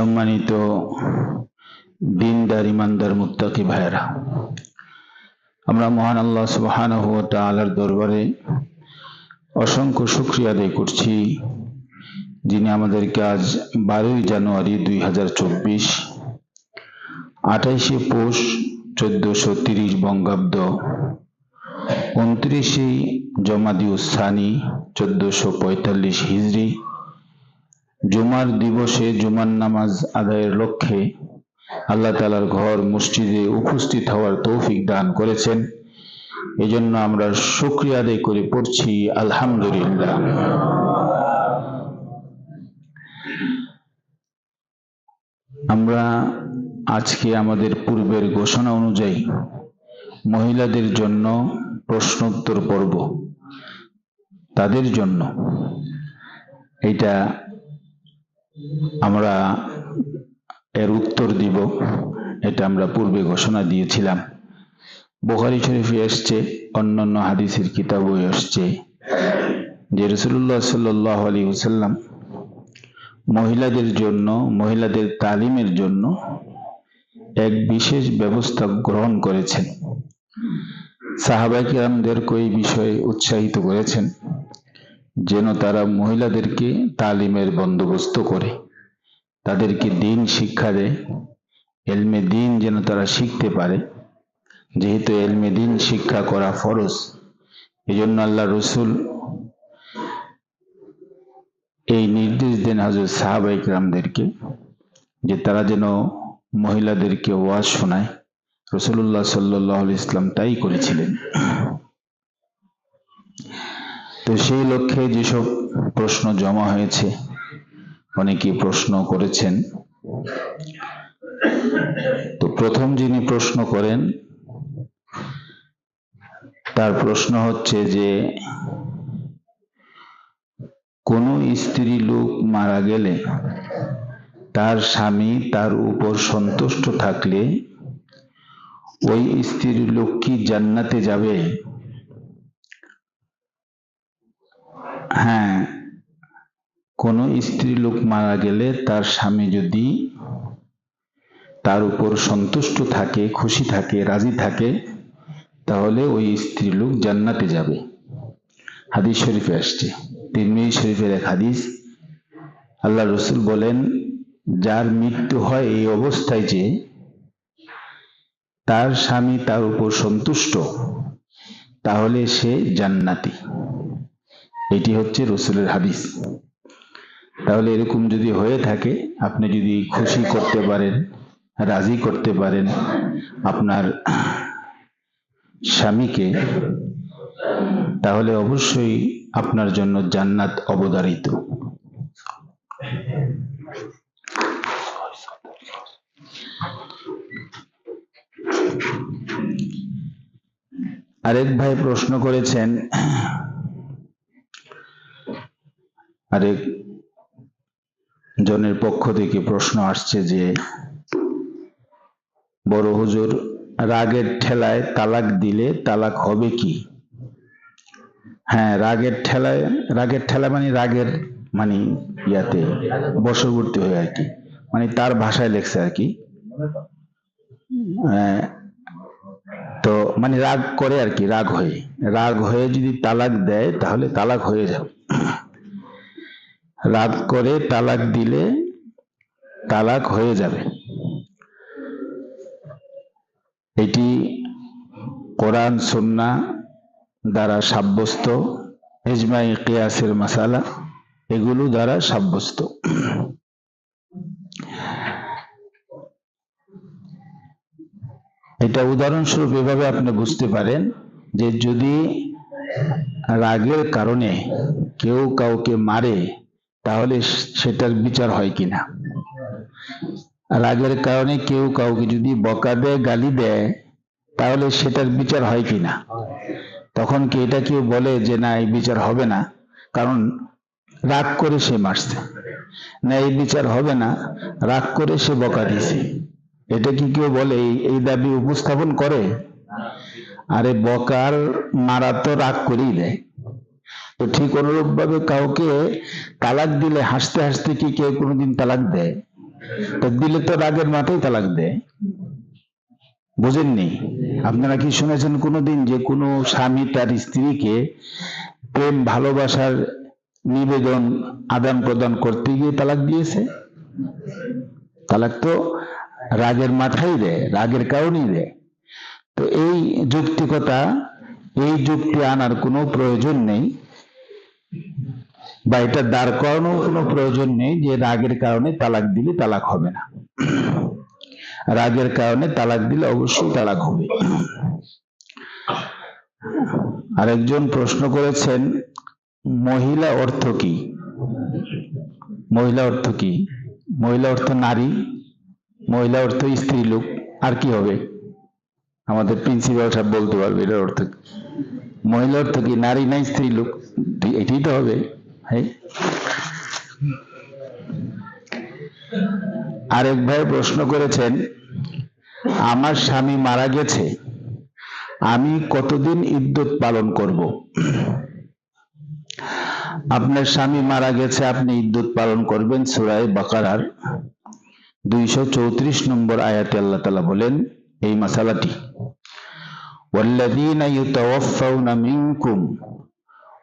সম্মানিত দিনদার, ইমানদার, মুত্তাকি ভাইয়েরা, আমরা মহান আল্লাহ সুবহানাহু ওয়া তাআলার দরবারে অসংখ্য শুকরিয়া আদায় করছি, যিনি আমাদেরকে আজ বারোই জানুয়ারি দুই হাজার চব্বিশ, আঠাইশে পৌষ চোদ্দশো তিরিশ বঙ্গাব্দ, উনত্রিশে জমাদিউসানি চোদ্দশো পঁয়তাল্লিশ হিজড়ি জুমার দিবসে জুমার নামাজ আদায়ের লক্ষ্যে আল্লাহ তালার ঘর মসজিদে উপস্থিত হওয়ার তৌফিক দান করেছেন। এজন্য আমরা শুক্রিয়া আদায় করে পড়ছি, আলহামদুলিল্লাহ। আমরা আজকে আমাদের পূর্বের ঘোষণা অনুযায়ী মহিলাদের জন্য প্রশ্নোত্তর পর্ব। তাদের জন্য। এটা আমরা এর উত্তর দিব, এটা আমরা পূর্বে ঘোষণা দিয়েছিলাম। বোখারি শরীফে এসছে, অন্যান্য হাদিসের কিতাবও এসছে। যে রসুল্লাহ সাল্লাহ আলী হুসাল্লাম মহিলাদের জন্য, মহিলাদের তালিমের জন্য এক বিশেষ ব্যবস্থা গ্রহণ করেছেন। সাহাবাকিরামদেরকে এই বিষয়ে উৎসাহিত করেছেন। যেন তারা মহিলাদেরকে তালিমের বন্দোবস্ত করে, তাদেরকে দিন শিক্ষা দেয়, এলমে দিন যেন তারা শিখতে পারে। যেহেতু এলমে দিন শিক্ষা করা ফরজ এই জন্য আল্লাহ রসুল এই নির্দেশ দেন হাজর সাহাবাইক রামদেরকে যে তারা যেন মহিলাদেরকে ওয়াজ শোনায়। রসুল্লাহ সাল্লাহ ইসলাম তাই করেছিলেন। তো সেই লক্ষ্যে যেসব প্রশ্ন জমা হয়েছে, অনেকে প্রশ্ন করেছেন। তো প্রথম যিনি প্রশ্ন করেন, তার প্রশ্ন হচ্ছে যে, কোন স্ত্রী লোক মারা গেলে তার স্বামী তার উপর সন্তুষ্ট থাকলে ওই স্ত্রীর লোক কি জান্নাতে যাবে? হ্যাঁ কোন স্ত্রী লোক মারা গেলে তার স্বামী যদি তার উপর সন্তুষ্ট থাকে, খুশি থাকে, রাজি থাকে, তাহলে ওই স্ত্রী লোক জান্নাতে যাবে। হাদিস শরীফে আসছে। তিরমিজি শরীফের এক হাদিস, আল্লাহ রসুল বলেন, যার মৃত্যু হয় এই অবস্থায় যে তার স্বামী তার উপর সন্তুষ্ট, তাহলে সে জান্নাতি। এটি হচ্ছে রসুলের হাদিস। তাহলে এরকম যদি হয়ে থাকে, আপনি যদি খুশি করতে পারেন, রাজি করতে পারেন, আপনার স্বামীকে, তাহলে অবশ্যই আপনার জন্য জান্নাত অবদারিত। আরেক ভাই প্রশ্ন করেছেন আরেক জনের পক্ষ থেকে প্রশ্ন আসছে যে, বড় হুজুর, রাগের ঠেলায় তালাক দিলে তালাক হবে কি? হ্যাঁ রাগের ঠেলায়, রাগের ঠেলা মানে রাগের মানে ইয়াতে বশবর্তী হয়ে আর কি। মানে তার ভাষায় লেখছে আর কি। তো মানে রাগ করে আর কি, রাগ হয়ে। রাগ হয়ে যদি তালাক দেয়, তাহলে তালাক হয়ে যাবে। রাগ করে তালাক দিলে তালাক হয়ে যাবে। এটি কোরআন, সন্না দ্বারা সাব্যস্ত এজমাই কেয়াসের মাসালা, এগুলো দ্বারা সাব্যস্ত। এটা উদাহরণস্বরূপ এভাবে আপনি বুঝতে পারেন যে যদি রাগের কারণে কেউ কাউকে মারে তাহলে সেটার বিচার হয় কিনা? রাগের কারণে কেউ কাউকে যদি বকা দেয়, গালি দেয়, তাহলে সেটার বিচার হয় কিনা? তখন কি এটা কেউ বলে যে, না, এই বিচার হবে না কারণ রাগ করে সে মারছে। না, এই বিচার হবে না রাগ করে সে বকা দিছে এটা কি কেউ বলে? এই দাবি উপস্থাপন করে? আরে, বকার মারা তো রাগ করেই দেয়। তো ঠিক অনুরূপ ভাবে কাউকে তালাক দিলে হাসতে হাসতে কি কেউ কোনোদিন তালাক দেয়? তো দিলে তো রাগের মাথায় তালাক দেয়। বুঝেননি? আপনারা কি শুনেছেন কোনোদিন যে কোনো স্বামী তার স্ত্রীকে প্রেম, ভালোবাসার নিবেদন, আদান প্রদান করতে গিয়ে তালাক দিয়েছে? তালাক তো রাগের মাথায় দেয়, রাগের কারণেই দেয়। তো এই যুক্তিকতা, এই যুক্তি আনার কোনো প্রয়োজন নেই। বা এটা দাঁড় করানোর কোনো প্রয়োজন নেই যে রাগের কারণে তালাক দিলে তালাক হবে না। রাগের কারণে তালাক দিলে অবশ্যই তালাক হবে। আরেকজন প্রশ্ন করেছেন, মহিলা অর্থ কি? মহিলা অর্থ কি? মহিলা অর্থ নারী, মহিলা অর্থ স্ত্রী লোক আর কি হবে? আমাদের প্রিন্সিপাল সাহেব বলতে পারবে এটার অর্থ কি মহিলা অর্থ কি নারী না স্ত্রী লোক এটাই তো হবে হ্যাঁ? আরেক ভাই প্রশ্ন করেছেন, আমার স্বামী মারা গেছে, আমি কতদিন ইদ্যত পালন করব? আপনার স্বামী মারা গেছে, আপনি ইদ্যত পালন করবেন, সুরায় বাকারার দুইশো চৌত্রিশ নম্বর আয়াতে আল্লাহ তালা বলেন, এই মশালাটি والذين يتوفون منكم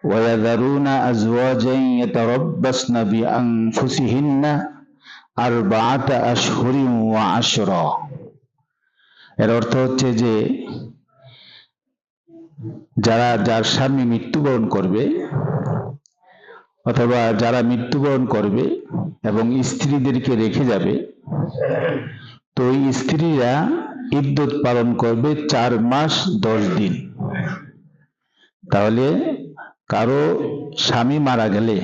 ويذرون أزواجا يتربصن بأنفسهن أربعة أشهر وعشرا এর অর্থ হচ্ছে যে যারা যার স্বামী মৃত্যুবরণ করবে অথবা যারা মৃত্যুবরণ করবে এবং স্ত্রীদেরকে রেখে যাবে তো ওই স্ত্রীরা ইদ্যুৎ পালন করবে চার মাস, দশ দিন। তাহলে কারও স্বামী মারা গেলে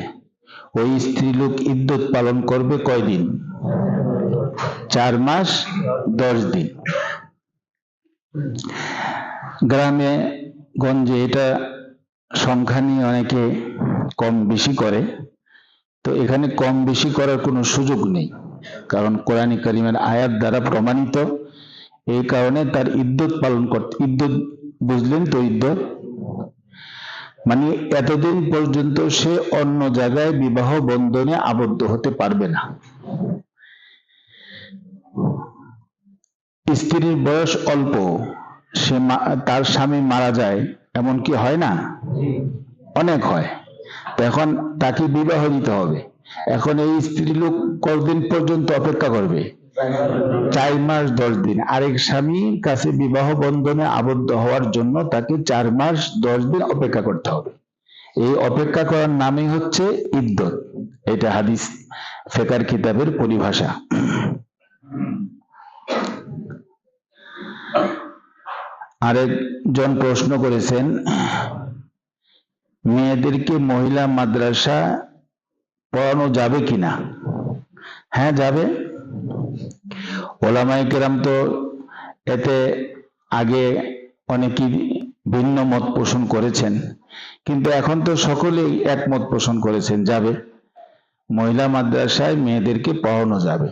ওই স্ত্রী লোক ইদ্যুৎ পালন করবে কয়দিন চার মাস, দশ দিন। গ্রামে, গঞ্জে এটা সংখ্যা নিয়ে অনেকে কম বেশি করে। তো এখানে কম বেশি করার কোনো সুযোগ নেই। কারণ কোরআনী করিমের আয়াত দ্বারা প্রমাণিত। এই কারণে তার ইদ্যুৎ পালন করতে ইদ্যুৎ বুঝলেন তো ইদ্যুৎ মানে এতদিন পর্যন্ত সে অন্য জায়গায় বিবাহ বন্ধনে আবদ্ধ হতে পারবে না। স্ত্রীর বয়স অল্প, সে তার স্বামী মারা যায়, এমন কি হয় না? অনেক হয়। এখন তাকে বিবাহ দিতে হবে। এখন এই স্ত্রী লোক কতদিন পর্যন্ত অপেক্ষা করবে? চার মাস, দশ দিন। আরেক স্বামীর কাছে বিবাহ বন্ধনে আবদ্ধ হওয়ার জন্য তাকে চার মাস, দশ দিন অপেক্ষা করতে হবে। এই অপেক্ষা করার নামই হচ্ছে ইদ্যত। এটা হাদিস, ফেকার কিতাবের পরিভাষা। আরেকজন প্রশ্ন করেছেন, মেয়েদেরকে মহিলা মাদ্রাসা পড়ানো যাবে কিনা? হ্যাঁ যাবে। ওলামাই কেরাম তো এতে আগে অনেকেই ভিন্ন মত পোষণ করেছেন। কিন্তু এখন তো সকলেই একমত পোষণ করেছেন, যাবে। মহিলা মাদ্রাসায় মেয়েদেরকে পড়ানো যাবে।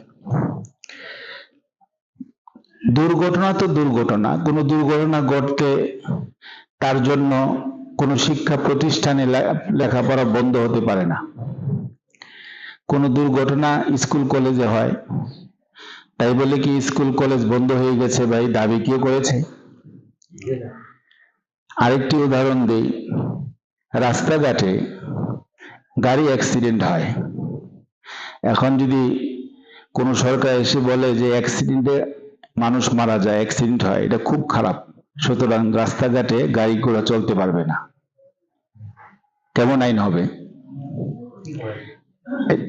দুর্ঘটনা তো দুর্ঘটনা, কোনো দুর্ঘটনা ঘটতে তার জন্য কোনো শিক্ষা প্রতিষ্ঠানে লেখাপড়া বন্ধ হতে পারে না। কোনো দুর্ঘটনা স্কুল কলেজে হয় তাই বলে কি স্কুল, কলেজ বন্ধ হয়ে গেছে ভাই? দাবি কেউ করেছে? আরেকটি উদাহরণ দিই। রাস্তাঘাটে গাড়ি অ্যাক্সিডেন্ট হয়। এখন যদি কোনো সরকার এসে বলে যে অ্যাক্সিডেন্টে মানুষ মারা যায় অ্যাক্সিডেন্ট হয়, এটা খুব খারাপ। সুতরাং রাস্তাঘাটে গাড়ি ঘোড়া চলতে পারবে না। কেমন আইন হবে?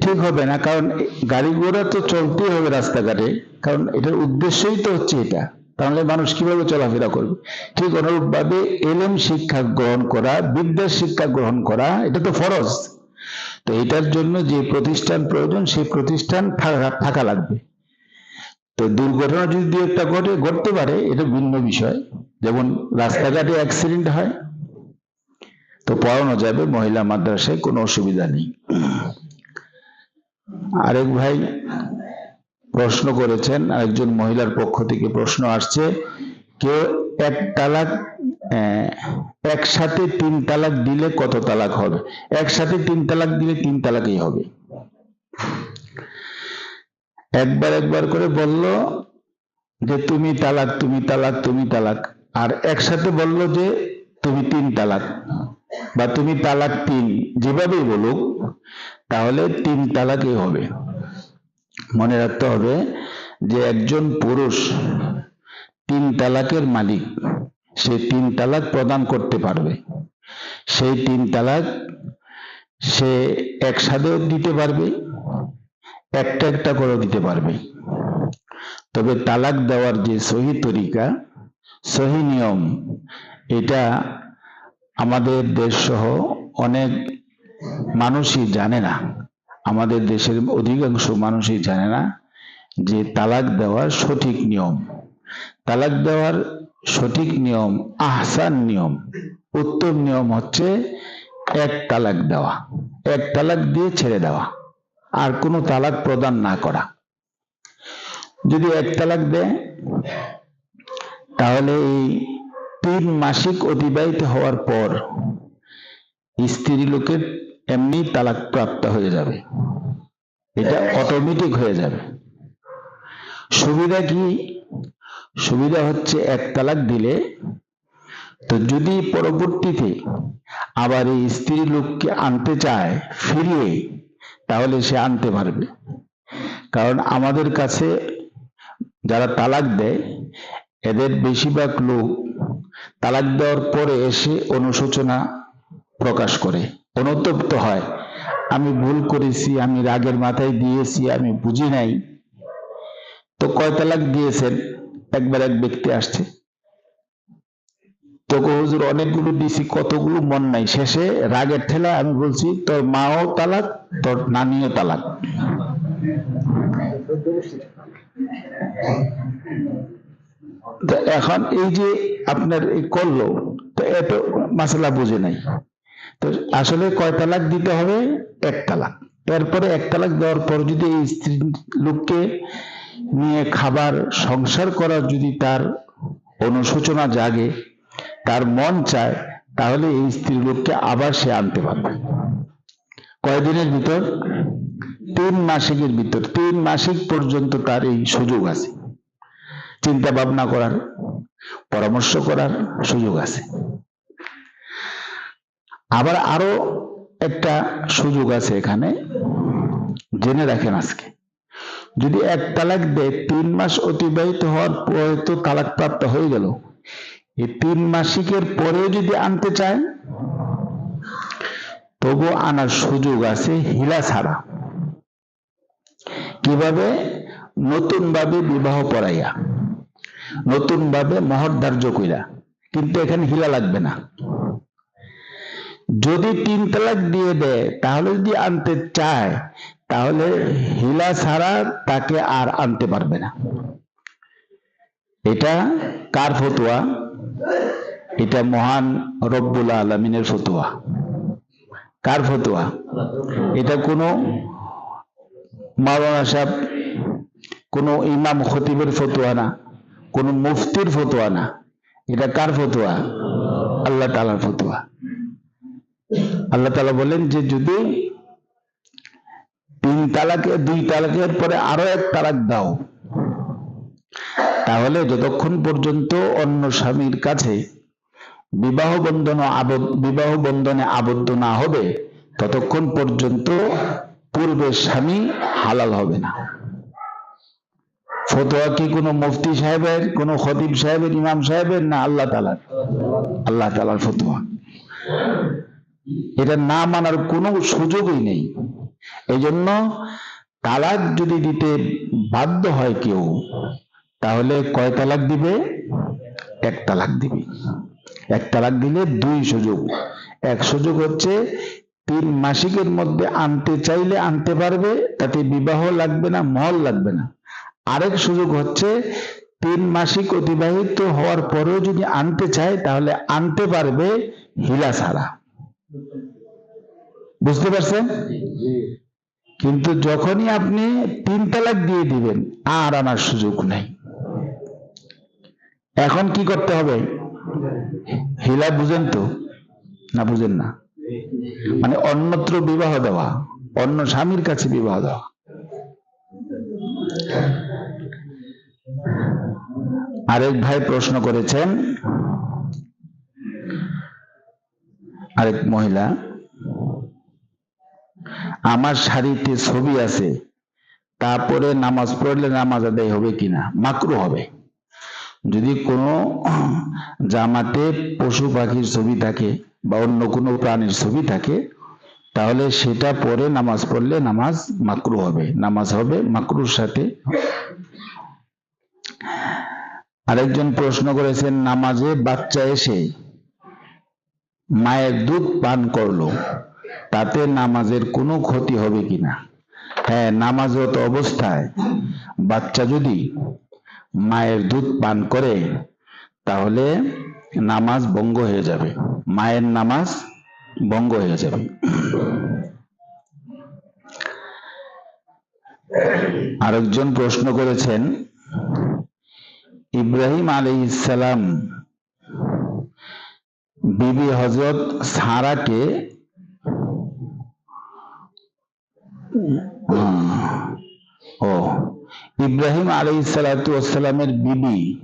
ঠিক হবে না, কারণ গাড়ি ঘোড়া তো চলতেই হবে রাস্তাঘাটে, কারণ এটার উদ্দেশ্যই তো হচ্ছে এটা। তাহলে মানুষ কীভাবে চলাফেরা করবে? ঠিক অনুরূপ ভাবে এলএম শিক্ষা গ্রহণ করা বিদ্যার শিক্ষা গ্রহণ করা, এটা তো ফরজ। তো এটার জন্য যে প্রতিষ্ঠান প্রয়োজন, সেই প্রতিষ্ঠান থাকা লাগবে। তো দুর্ঘটনা যদি একটা ঘটে, ঘটতে পারে, এটা ভিন্ন বিষয়। যেমন রাস্তাঘাটে অ্যাক্সিডেন্ট হয়, তো পড়ানো যাবে, মহিলা মাদ্রাসায় কোনো অসুবিধা নেই। আরেক ভাই প্রশ্ন করেছেন, আরেকজন মহিলার পক্ষ থেকে প্রশ্ন আসছে, কেউ এক তালাক একসাথে তিন তালাক দিলে কত তালাক হবে? একসাথে তিন তালাক দিলে তিন তালাকই হবে। একবার একবার করে বলল যে, তুমি তালাক তুমি তালাক তুমি তালাক। আর একসাথে বলল যে, তুমি তিন তালাক বা তুমি তালাক তিন। যেভাবেই বলুক তাহলে তিন তালাকই হবে। মনে রাখতে হবে যে একজন পুরুষ তিন তালাকের মালিক, সে তিন তালাক প্রদান করতে পারবে। সেই তিন তালাক সে একসাথেও দিতে পারবে, একটা একটা করে দিতে পারবে। তবে তালাক দেওয়ার যে সহি তরিকা, সহি নিয়ম, এটা আমাদের দেশ সহ অনেক মানুষই জানে না। আমাদের দেশের অধিকাংশ মানুষই জানে না যে তালাক দেওয়ার সঠিক নিয়ম। তালাক দেওয়ার সঠিক নিয়ম, আহসান নিয়ম, উত্তম নিয়ম হচ্ছে এক তালাক দেওয়া, এক তালাক দিয়ে ছেড়ে দেওয়া, আর কোনো তালাক প্রদান না করা। যদি এক তালাক দেয়, তাহলে এই তিন মাসিক অতিবাহিত হওয়ার পর স্ত্রী লোকের এমনি তালাক প্রাপ্ত হয়ে যাবে। এটা অটোমেটিক হয়ে যাবে। সুবিধা কি? সুবিধা হচ্ছে এক তালাক দিলে তো যদি পরবর্তীতে আবার এই স্ত্রী লোককে আনতে চায় ফিরিয়ে, তাহলে সে আনতে পারবে। কারণ আমাদের কাছে যারা তালাক দেয়, এদের বেশিরভাগ লোক তালাক দেওয়ার পরে এসে অনুশোচনা প্রকাশ করে। অনুতপ্ত হয়। আমি ভুল করেছি, আমি রাগের মাথায় দিয়েছি, আমি বুঝি নাই। তো কয় তালাক দিয়েছেন? একবার এক ব্যক্তি আসছে। তোকে হুজুর অনেকগুলো দিছি, কতগুলো মন নাই। শেষে রাগের ঠেলা আমি বলছি, তোর মাও তালাক, তোর নানিও তালাক। তো এখন এই যে আপনার করল, তো এত মাসালা বুঝে নাই। তো আসলে কয় তালাক দিতে হবে? এক তালাক। এরপরে এক তালাক দেওয়ার পর যদি এই স্ত্রী লোককে নিয়ে খাবার সংসার করার যদি তার অনুশোচনা জাগে, তার মন চায়, তাহলে এই স্ত্রী লোককে আবার সে আনতে পারবে। কয়দিনের ভিতর? তিন মাসিকের ভিতর। তিন মাসিক পর্যন্ত তার এই সুযোগ আছে। চিন্তা ভাবনা করার, পরামর্শ করার সুযোগ আছে। আবার আরও একটা সুযোগ আছে এখানে। জেনে রাখেন আজকে। যদি এক তালাক দেয়, তিন মাস অতিবাহিত হওয়ার পরে তো তালাক প্রাপ্ত হয়ে গেল। এই তিন মাসিকের পরেও যদি আনতে চায়, তবু আনার সুযোগ আছে হিলা ছাড়া। কীভাবে? নতুন ভাবে বিবাহ পড়াইয়া। নতুন ভাবে মহর ধার্য কইরা। কিন্তু এখানে হিলা লাগবে না। যদি তিন তালাক দিয়ে দেয়, তাহলে যদি আনতে চায়, তাহলে হিলা ছাড়া তাকে আর আনতে পারবে না। এটা কার ফতুয়া? এটা মহান রব্বুল আলমিনের ফতুয়া। কার ফতুয়া? এটা কোনো মাওলানা সাহেব, কোনো ইমাম খতিবের ফতুয়া না, কোনো মুফতির ফতুয়া না। এটা কার ফতুয়া? আল্লাহ তালার ফতুয়া। আল্লাহ তালা বলেন যে যদি তিন তালাকে, দুই তালাকের পরে আরও এক তালাক দাও, তাহলে যতক্ষণ পর্যন্ত অন্য স্বামীর কাছে বিবাহ বন্ধন বিবাহ বন্ধনে আবদ্ধ না হবে, ততক্ষণ পর্যন্ত পূর্বের স্বামী হালাল হবে না। ফতোয়া কি কোনো মুফতি সাহেবের, কোনো খতিব সাহেবের, ইমাম সাহেবের না আল্লাহ তালার আল্লাহ তালার ফতোয়া। এটা না মানার কোনো সুযোগই নেই। এই জন্য তালাক যদি দিতে বাধ্য হয় কেউ, তাহলে কয় তালাক দিবে? এক তালাক দিবে। এক তালাক দিলে দুই সুযোগ। এক সুযোগ হচ্ছে তিন মাসিকের মধ্যে আনতে চাইলে আনতে পারবে, তাতে বিবাহ লাগবে না, মহল লাগবে না। আরেক সুযোগ হচ্ছে তিন মাসিক অতিবাহিত হওয়ার পরেও যদি আনতে চায়, তাহলে আনতে পারবে হিলা ছাড়া বুঝতে পারছেন? কিন্তু যখনই আপনি তিন তালাক দিয়ে দিবেন আর আনার সুযোগ নেই। এখন কি করতে হবে? হিলা বুঝেন তো? না বুঝেন না? মানে অন্যত্র বিবাহ দেওয়া অন্য স্বামীর কাছে বিবাহ দেওয়া। আরেক ভাই প্রশ্ন করেছেন আরেক মহিলা, আমার শাড়িতে ছবি আছে, তারপরে নামাজ পড়লে নামাজ আদায় হবে কিনা? মাকরু হবে। যদি কোনো জামাতে পশু পাখির ছবি থাকে বা অন্য কোনো প্রাণীর ছবি থাকে, তাহলে সেটা পরে নামাজ পড়লে নামাজ মাকরু হবে, নামাজ হবে মাকরুর সাথে। আরেকজন প্রশ্ন করেছেন, নামাজে বাচ্চা এসে মায়ের দুধ পান করল, তাতে নামাজের কোনো ক্ষতি হবে কিনা? হ্যাঁ নামাজরত অবস্থায় বাচ্চা যদি মায়ের দুধ পান করে, তাহলে নামাজ ভঙ্গ হয়ে যাবে। মায়ের নামাজ ভঙ্গ হয়ে যাবে। আরেকজন প্রশ্ন করেছেন, ইব্রাহিম আলী ইসালাম বিবি হজরত সারাকে ও, ইব্রাহিম আলী সালামের বিবি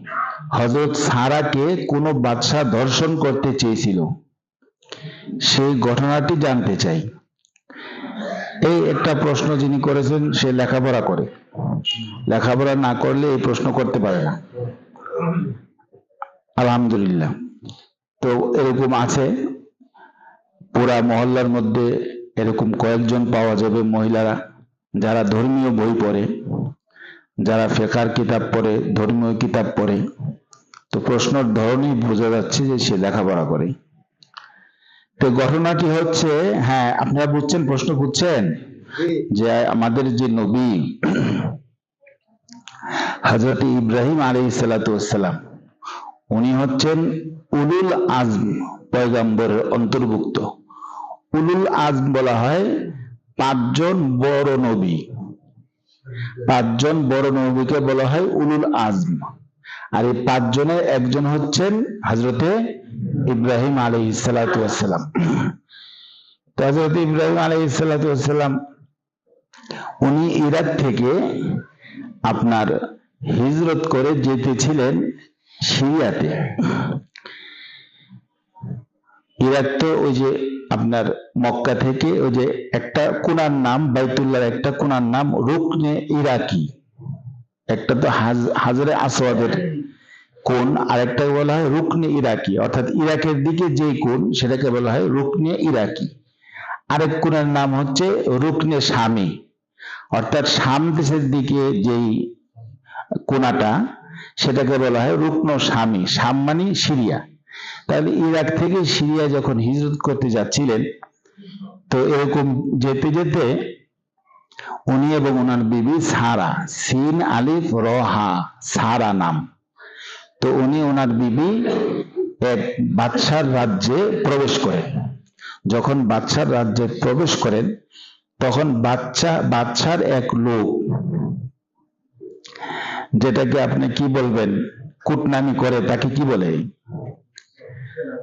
হজরত সারাকে কোনো বাদশাহ দর্শন করতে চেয়েছিল। সেই ঘটনাটি জানতে চাই। এই একটা প্রশ্ন যিনি করেছেন, সে লেখাপড়া করে। লেখাপড়া না করলে এই প্রশ্ন করতে পারে না। আলহামদুলিল্লাহ। তো এরকম আছে। পুরা মহল্লার মধ্যে এরকম কয়েকজন পাওয়া যাবে মহিলারা যারা ধর্মীয় বই পড়ে যারা ফেকার কিতাব পড়ে ধর্মীয় কিতাব পড়ে। তো প্রশ্নের ধরনই বোঝা যাচ্ছে যে সে লেখাপড়া করে। তো ঘটনাটি হচ্ছে হ্যাঁ আপনারা বুঝছেন প্রশ্ন বুঝছেন যে আমাদের যে নবী হজরত ইব্রাহিম আলী সালাতাম উনি হচ্ছেন উলুল আজম পয়গাম্বরের অন্তর্ভুক্ত। উলুল আজম বলা হয় পাঁচজন বড় নবী। পাঁচজন বড় নবীকে বলা হয় উলুল আজম। আর এই পাঁচজনের একজন হচ্ছেন হজরতে ইব্রাহিম আলী সালাতাম তো হজরত ইব্রাহিম আলী সালাতাম উনি ইরাক থেকে আপনার হিজরত করে যেতেছিলেন সিরিয়াতে। ইরাক তো ওই যে আপনার মক্কা থেকে ওই যে একটা কোনার নাম, বাইতুল্লাহর একটা কোনার নাম, রুকনে ইরাকি। একটা তো হাজারে আসওয়াদের কোন আরেকটাকে বলা হয় রুকনে ইরাকি। অর্থাৎ ইরাকের দিকে যে কোন, সেটাকে বলা হয় রুকনে ইরাকি। আরেক কোনের নাম হচ্ছে রুকনে স্বামী অর্থাৎ শাম দেশের দিকে যেই কোনাটা সেটাকে বলা হয় রুকন স্বামী। শাম মানে সিরিয়া। তাহলে ইরাক থেকে সিরিয়া যখন হিজরত করতে যাচ্ছিলেন, তো এরকম যেতে যেতে উনি এবং ওনার বিবি সারা, সিন আলিফ রহা, সারা নাম। তো উনি ওনার বিবি এক বাদশার রাজ্যে প্রবেশ করেন। যখন বাদশার রাজ্যে প্রবেশ করেন, তখন বাচ্চা বাচ্চার এক লোক যেটাকে আপনি কি বলবেন? কুটনামি করে, তাকে কি বলে?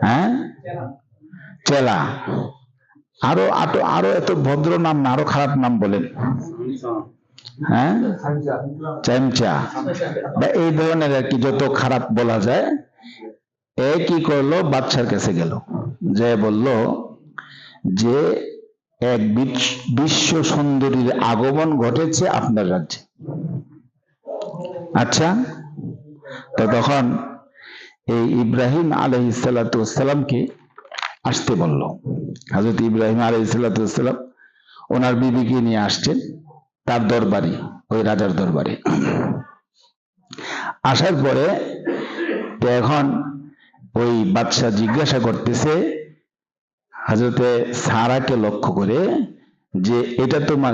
হ্যাঁ? চেলা। আরও আটো, আরও এত ভদ্র নাম না, আরও খারাপ নাম বলেন। হ্যাঁ? চ্যামচা বা এই ধরনের আর কি, যত খারাপ বলা যায়, এ কি করল? বাচ্চার কাছে গেল। যে বলল যে, এক বিশ্ব সুন্দরীর আগমন ঘটেছে আপনার রাজ্যে। আচ্ছা তো তখন এই ইব্রাহিম আলহ সালাতামকে আসতে বলল। হাজরত ইব্রাহিম আলহ সালাতাম ওনার বিবিকে নিয়ে আসছেন, তার দরবারে, ওই রাজার দরবারে। আসার পরে এখন ওই বাদশাহ জিজ্ঞাসা করতেছে হাজরতে সারাকে লক্ষ্য করে যে এটা তোমার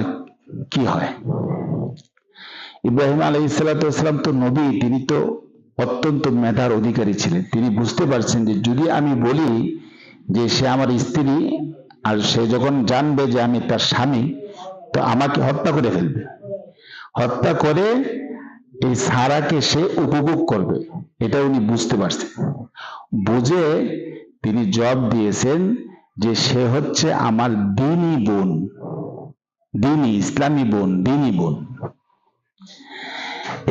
কি হয়? ইব্রাহিম আলহ ইসালাতাম তো নবী, তিনি তো অত্যন্ত মেধার অধিকারী ছিলেন। তিনি বুঝতে পারছেন যে যদি আমি বলি যে সে আমার স্ত্রী আর সে যখন জানবে যে আমি তার স্বামী, তো আমাকে হত্যা করে ফেলবে। হত্যা করে এই সারাকে সে উপভোগ করবে। এটা উনি বুঝতে পারছেন। বুঝে তিনি জব দিয়েছেন যে সে হচ্ছে আমার দিনী বোন, দিনী, ইসলামী বোন, দিনী বোন।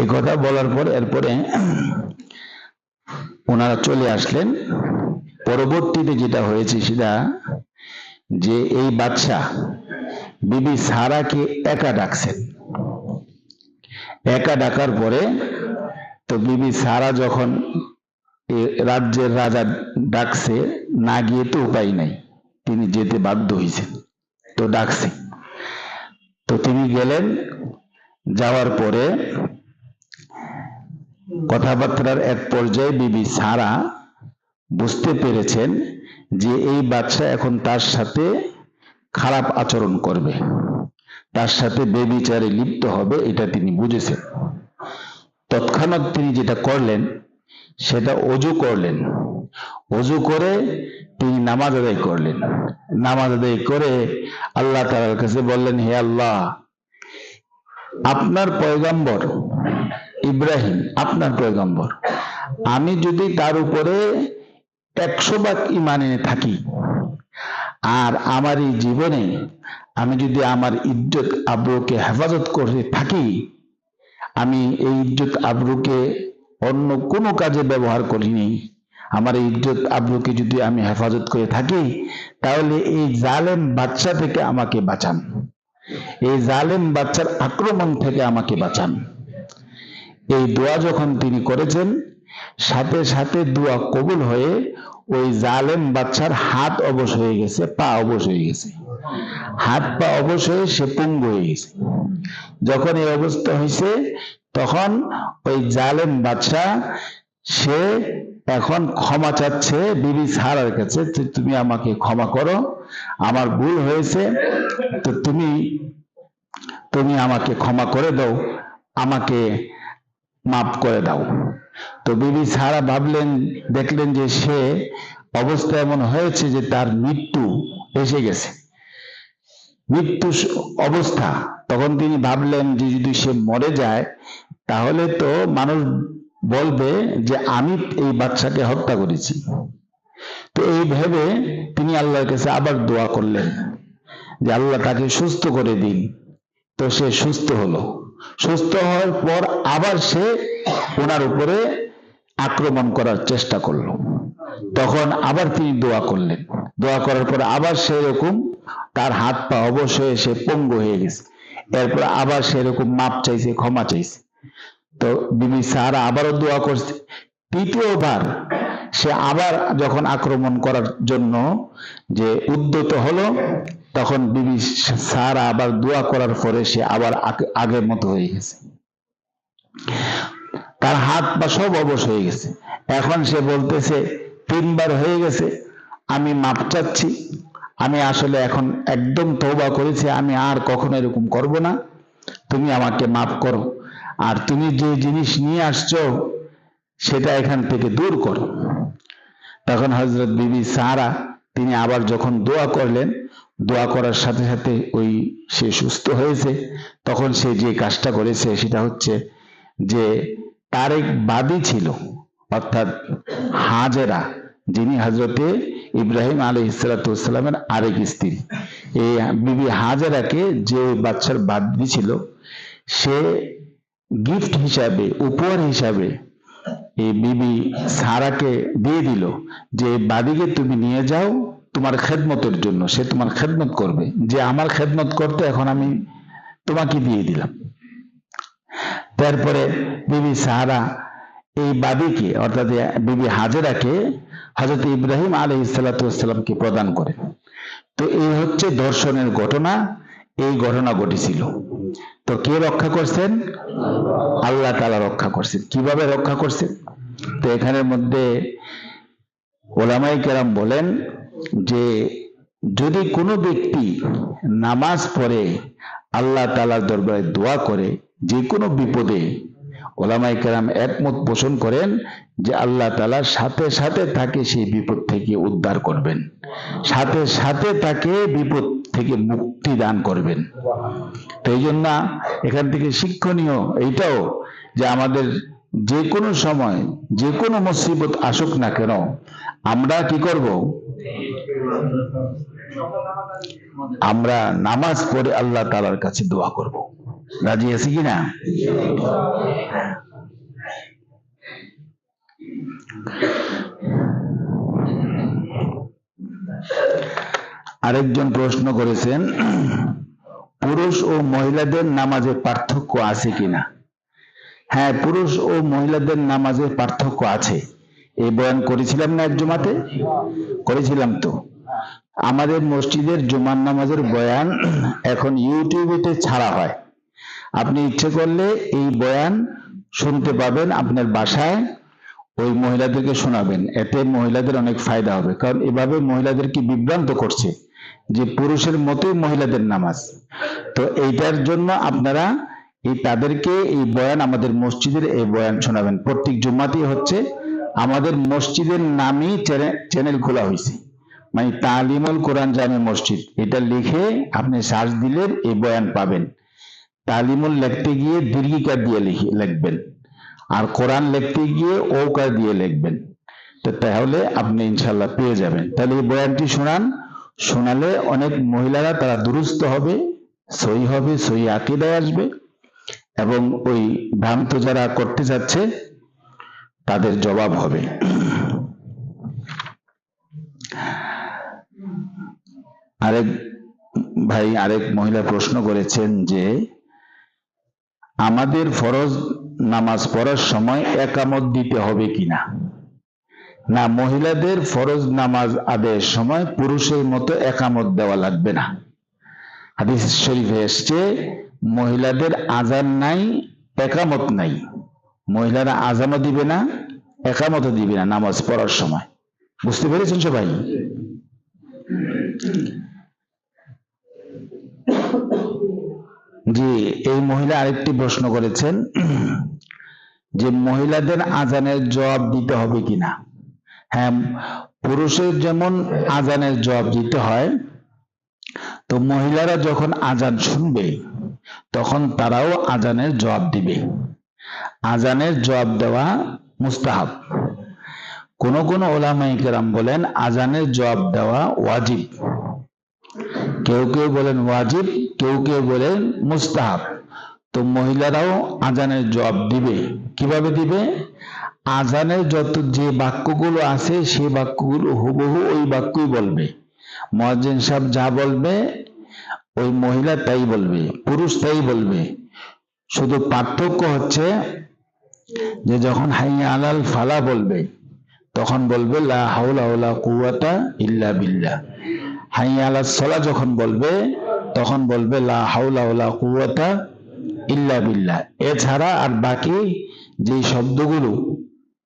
এই কথা বলার পর এরপরে ওনারা চলে আসলেন। পরবর্তীতে যেটা হয়েছে সেটা যে এই বাদশা বিবি সারাকে একা ডাকছেন। একা ডাকার পরে তো বিবি সারা যখন রাজ্যের রাজা ডাকছে, না গিয়ে তো উপায় নাই, তিনি যেতে বাধ্য হয়েছেন তো ডাকছে। তো তিনি গেলেন যাওয়ার পরে কথাবার্তার এক পর্যায়ে বিবি সারা বুঝতে পেরেছেন যে এই বাচ্চা এখন তার সাথে খারাপ আচরণ করবে। তার সাথে বেবিচারে লিপ্ত হবে, এটা তিনি বুঝেছেন। তৎক্ষণাৎ তিনি যেটা করলেন, সেটা অজু করলেন। অজু করে তিনি নামাজ আদায় করলেন। নামাজ আদায় করে আল্লাহ তাআলার কাছে বললেন, হে আল্লাহ আপনার পয়গাম্বর ইব্রাহিম, আপনার পয়গাম্বর। আমি যদি তার উপরে একশো ভাগ ইমান থাকি, আর আমার এই জীবনে আমি যদি আমার ইজ্জত আব্রুকে হেফাজত করে থাকি, আমি এই ইজ্জত আব্রুকে অন্য কোনো কাজে ব্যবহার করিনি। আমার এই ইজ্জত আব্রুকে যদি আমি হেফাজত করে থাকি, তাহলে এই জালেম বাচ্চা থেকে আমাকে বাঁচান। এই জালেম বাচ্চার আক্রমণ থেকে আমাকে বাঁচান। এই দোয়া যখন তিনি করেছেন, সাথে সাথে দোয়া কবুল হয়ে ওই জালেম বাচ্চার হাত অবশ হয়ে গেছে, পা অবশ হয়ে গেছে। হাত পা অবশ হয়ে সে পঙ্গু হয়ে গেছে। যখন এই অবস্থা হয়েছে, তখন ওই জালেম বাচ্চা সে এখন ক্ষমা চাচ্ছে, বিবি সারার কাছে তুমি আমাকে ক্ষমা করো, আমার ভুল হয়েছে, তো তুমি তুমি আমাকে ক্ষমা করে দাও, আমাকে মাফ করে দাও। তো বিবি সারা ভাবলেন, দেখলেন যে সে অবস্থা এমন হয়েছে যে তার মৃত্যু এসে গেছে। মৃত্যু অবস্থা। তখন তিনি ভাবলেন যে যদি সে মরে যায়, তাহলে তো মানুষ বলবে যে আমি এই বাচ্চাকে হত্যা করেছি। তো এই ভেবে তিনি আল্লাহর কাছে আবার দোয়া করলেন যে আল্লাহ তাকে সুস্থ করে দিন। তো সে সুস্থ হলো। সুস্থ হওয়ার পর আবার সে ওনার উপরে আক্রমণ করার চেষ্টা করল। তখন আবার তিনি দোয়া করলেন। দোয়া করার পর আবার সেরকম তার হাত পা অবশ্যই সে পঙ্গু হয়ে গেছে। এরপর আবার সেরকম মাপ চাইছে, ক্ষমা চাইছে। তো বিবি সারা আবারও দোয়া করছে। তৃতীয়বার সে আবার যখন আক্রমণ করার জন্য যে উদ্যত হলো, তখন বিবি সারা আবার দোয়া করার পরে সে আবার আগের মতো হয়ে গেছে। তার হাত পা সব অবশ হয়ে গেছে। এখন সে বলতেছে, তিনবার হয়ে গেছে, আমি মাপ চাচ্ছি। আমি আসলে এখন একদম তৌবা করেছি, আমি আর কখনো এরকম করব না। তুমি আমাকে মাফ করো। আর তুমি যে জিনিস নিয়ে আসছো, সেটা এখান থেকে দূর করো। তখন হজরত বিবি সারা তিনি আবার যখন দোয়া করলেন, দোয়া করার সাথে সাথে ওই সে সুস্থ হয়েছে। তখন সে যে কাজটা করেছে, সেটা হচ্ছে যে তার এক বাদী ছিল, অর্থাৎ হাজেরা, যিনি হজরতে ইব্রাহিম আলী ইসলাতামের আরেক স্ত্রী। এই বিবি হাজেরাকে যে বাচ্চার বাদী ছিল, সে গিফট হিসাবে, উপহার হিসাবে এই বিবি সারাকে দিয়ে দিল যে, বাদীকে তুমি নিয়ে যাও তোমার খেদমতের জন্য, সে তোমার খেদমত করবে। যে আমার খেদমত করতে, এখন আমি তোমাকে দিয়ে দিলাম। তারপরে বিবি সাহারা এই বাদীকে, অর্থাৎ বিবি হাজেরাকে হজরত ইব্রাহিম আলী ইসালাতামকে প্রদান করে। তো এই হচ্ছে দর্শনের ঘটনা, এই ঘটনা ঘটেছিল। তো কে রক্ষা করছেন? আল্লাহ তালা রক্ষা করছেন। কীভাবে রক্ষা করছেন? তো এখানের মধ্যে ওলামাই কেরাম বলেন যে, যদি কোনো ব্যক্তি নামাজ পড়ে, আল্লাহ তালার দরবারে দোয়া করে, যে কোনো বিপদে ওলামাই কেরাম একমত পোষণ করেন যে আল্লাহ তালা সাথে সাথে তাকে সেই বিপদ থেকে উদ্ধার করবেন। সাথে সাথে তাকে বিপদ থেকে মুক্তি দান করবেন। তো এই জন্য এখান থেকে শিক্ষণীয় এইটাও যে আমাদের যে কোনো সময় যে কোনো মুসিবত আসুক না কেন, আমরা কি করব? আমরা নামাজ পড়ে আল্লাহ তালার কাছে দোয়া করব। রাজি আছি কিনা আরেকজন প্রশ্ন করেছেন, পুরুষ ও মহিলাদের নামাজে পার্থক্য আছে কিনা? হ্যাঁ পুরুষ ও মহিলাদের নামাজে পার্থক্য আছে। এই বয়ান করেছিলাম না এক জমাতে? করেছিলাম তো। আমাদের মসজিদের জুমার নামাজের বয়ান এখন ইউটিউবেতে ছাড়া হয়। আপনি ইচ্ছে করলে এই বয়ান শুনতে পাবেন আপনার বাসায়, ওই মহিলাদেরকে শোনাবেন। এতে মহিলাদের অনেক ফায়দা হবে। কারণ এভাবে মহিলাদেরকে বিভ্রান্ত করছে? যে পুরুষের মতোই মহিলাদের নামাজ। তো এইটার জন্য আপনারা এই তাদেরকে এই বয়ান আমাদের মসজিদের এই বয়ান শোনাবেন। প্রত্যেক জুম্মাতেই হচ্ছে আমাদের মসজিদের নামই চ্যানেল খোলা হয়েছে মানে তালিমুল কোরআন জামে মসজিদ। এটা লিখে আপনি সার্চ দিলে এই বয়ান পাবেন। তালিমুল লিখতে গিয়ে দীর্ঘিকার দিয়ে লিখে, লিখবেন। আর কোরআন লিখতে গিয়ে ওকার দিয়ে লিখবেন। তো তাহলে আপনি ইনশাল্লাহ পেয়ে যাবেন। তাহলে এই বয়ানটি শোনান। শোনালে অনেক মহিলারা তারা দুরুস্ত হবে, সই হবে, সই আকিদায় আসবে এবং ওই ভ্রান্ত যারা করতে যাচ্ছে তাদের জবাব হবে। আরেক ভাই, আরেক মহিলা প্রশ্ন করেছেন যে, আমাদের ফরজ নামাজ পড়ার সময় একামত দিতে হবে কিনা? না, মহিলাদের ফরজ নামাজ আদায়ের সময় পুরুষের মতো একামত দেওয়া লাগবে না। হাদিস শরীফে এসছে, মহিলাদের আজান নাই, একামত নাই। মহিলারা আজানও দিবে না, একামতও দিবে না নামাজ পড়ার সময়। বুঝতে পেরেছেন সবাই? জি, এই মহিলা আরেকটি প্রশ্ন করেছেন যে মহিলাদের আজানের জবাব দিতে হবে কিনা? হ্যাঁ পুরুষের যেমন আজানের জবাব দিতে হয়, তো মহিলারা যখন আজান শুনবে, তখন তারাও আজানের জবাব দিবে। আজানের জবাব দেওয়া মুস্তাহাব। কোন কোন ওলামাই কেরাম বলেন, আজানের জবাব দেওয়া ওয়াজিব। কেউ কেউ বলেন ওয়াজিব, কেউ কেউ বলেন মুস্তাহাব। তো মহিলারাও আজানের জবাব দিবে। কীভাবে দিবে? আজানের যত যে বাক্যগুলো আছে, সে বাক্যগুলো হুবহু ওই বাক্যই বলবে। মহাজিন সাহেব যা বলবে, ওই মহিলা তাই বলবে, পুরুষ তাই বলবে। শুধু পার্থক্য হচ্ছে যে যখন হাইয়া আলাল ফালা বলবে, তখন বলবে, লা হাওলা ওলা কুয়াতা ইল্লা বিল্লাহ। হাইয়া আলাল সলা যখন বলবে, তখন বলবে, লা হাওলা ওলা কুয়াতা ইল্লা বিল্লাহ। এছাড়া আর বাকি যে শব্দগুলো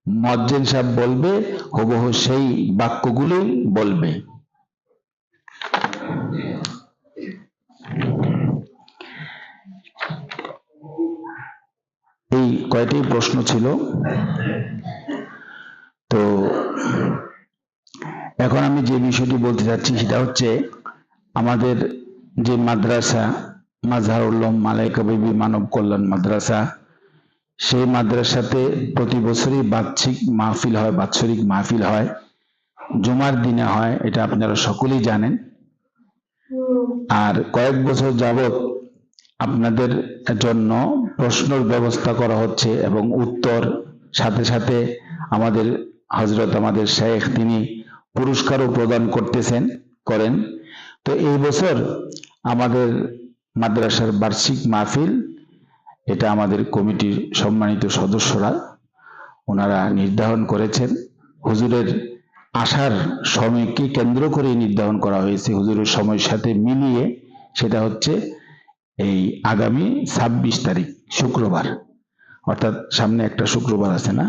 মজ্জেন সাহেব বলবে, হুবহু সেই বাক্যগুলোই বলবে। এই কয়টি প্রশ্ন ছিল? তো এখন আমি যে বিষয়টি বলতে চাচ্ছি সেটা হচ্ছে, আমাদের যে মাদ্রাসা মাঝহারুল্লম মালাইকা বিবি মানব কল্যাণ মাদ্রাসা সেই মাদ্রাসাতে প্রতি বছরই বার্ষিক মাহফিল হয়, বাৎসরিক মাহফিল হয়। জুমার দিনে হয়, এটা আপনারা সকলেই জানেন। আর কয়েক বছর যাবত আপনাদের জন্য প্রশ্নের ব্যবস্থা করা হচ্ছে এবং উত্তর, সাথে সাথে আমাদের হজরত আমাদের শেখ তিনি পুরস্কারও প্রদান করতেছেন, করেন। তো এই বছর আমাদের মাদ্রাসার বার্ষিক মাহফিল এটা আমাদের কমিটির সম্মানিত সদস্যরা, ওনারা নির্ধারণ করেছেন। হুজুরের আসার সময়কে কেন্দ্র করে নির্ধারণ করা হয়েছে, হুজুরের সময়ের সাথে মিলিয়ে সেটা হচ্ছে এই আগামী ছাব্বিশ তারিখ, শুক্রবার। অর্থাৎ সামনে একটা শুক্রবার আছে না?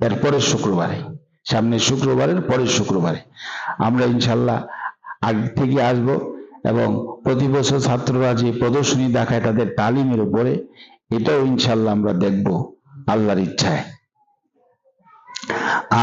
এরপরের শুক্রবারে। সামনে শুক্রবারের পরের শুক্রবারে। আমরা ইনশাল্লাহ আগে থেকে আসব এবং প্রতি বছর ছাত্ররা যে প্রদর্শনী দেখায় তাদের তালিমের উপরে এটাও ইনশাল্লাহ আমরা দেখব আল্লাহর ইচ্ছায়। আর